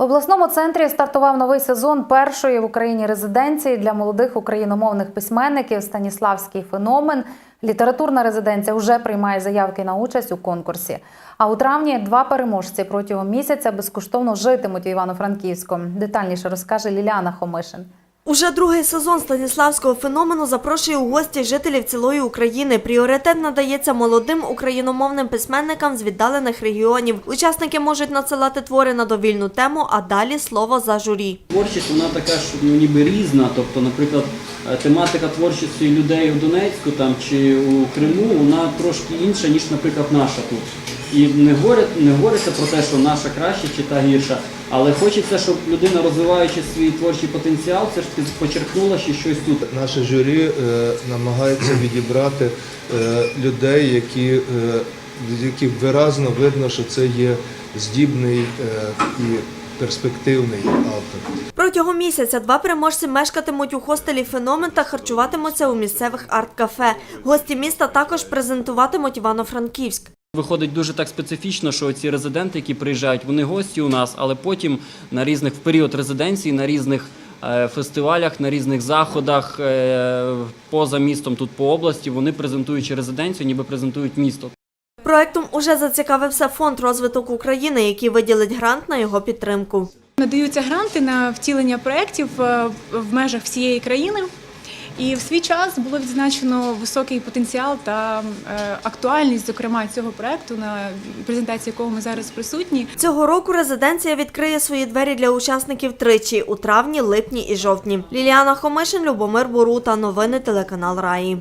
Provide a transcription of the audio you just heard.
В обласному центрі стартував новий сезон першої в Україні резиденції для молодих україномовних письменників Станіславський феномен. Літературна резиденція вже приймає заявки на участь у конкурсі. А у травні два переможці протягом місяця безкоштовно житимуть у Івано-Франківську. Детальніше розкаже Ліляна Хомишин. Уже другий сезон Станіславського феномену запрошує у гості жителів цілої України. Пріоритет надається молодим україномовним письменникам з віддалених регіонів. Учасники можуть надсилати твори на довільну тему, а далі слово за журі. Творчість вона така ж ну, ніби різна. Тобто, наприклад, е, тематика творчості людей у Донецьку там чи у Криму вона трошки інша, ніж, наприклад, наша тут. І не говорять, не говориться про те, що наша краща чи та гірша, але хочеться, щоб людина, розвиваючи свій творчий потенціал, все ж таки почерпнула ще щось тут. Наше журі е, намагається відібрати е, людей, які, е, з яких виразно видно, що це є здібний е, і перспективний автор. Протягом місяця два переможці мешкатимуть у хостелі «Феномен» та харчуватимуться у місцевих арт-кафе. Гості міста також презентуватимуть Івано-Франківськ. Виходить дуже так специфічно, що ці резиденти, які приїжджають, вони гості у нас, але потім на різних в період резиденції, на різних е, фестивалях, на різних заходах е, поза містом, тут по області, вони презентуючи резиденцію, ніби презентують місто. Проектом уже зацікавився фонд розвиток України, який виділить грант на його підтримку. Надаються гранти на втілення проєктів е, в межах всієї країни. І в свій час було відзначено високий потенціал та е, актуальність, зокрема, цього проекту, на презентації якого ми зараз присутні. Цього року резиденція відкриє свої двері для учасників тричі у травні, липні і жовтні. Ліліана Хомишин, Любомир Борута. Новини телеканал Раї.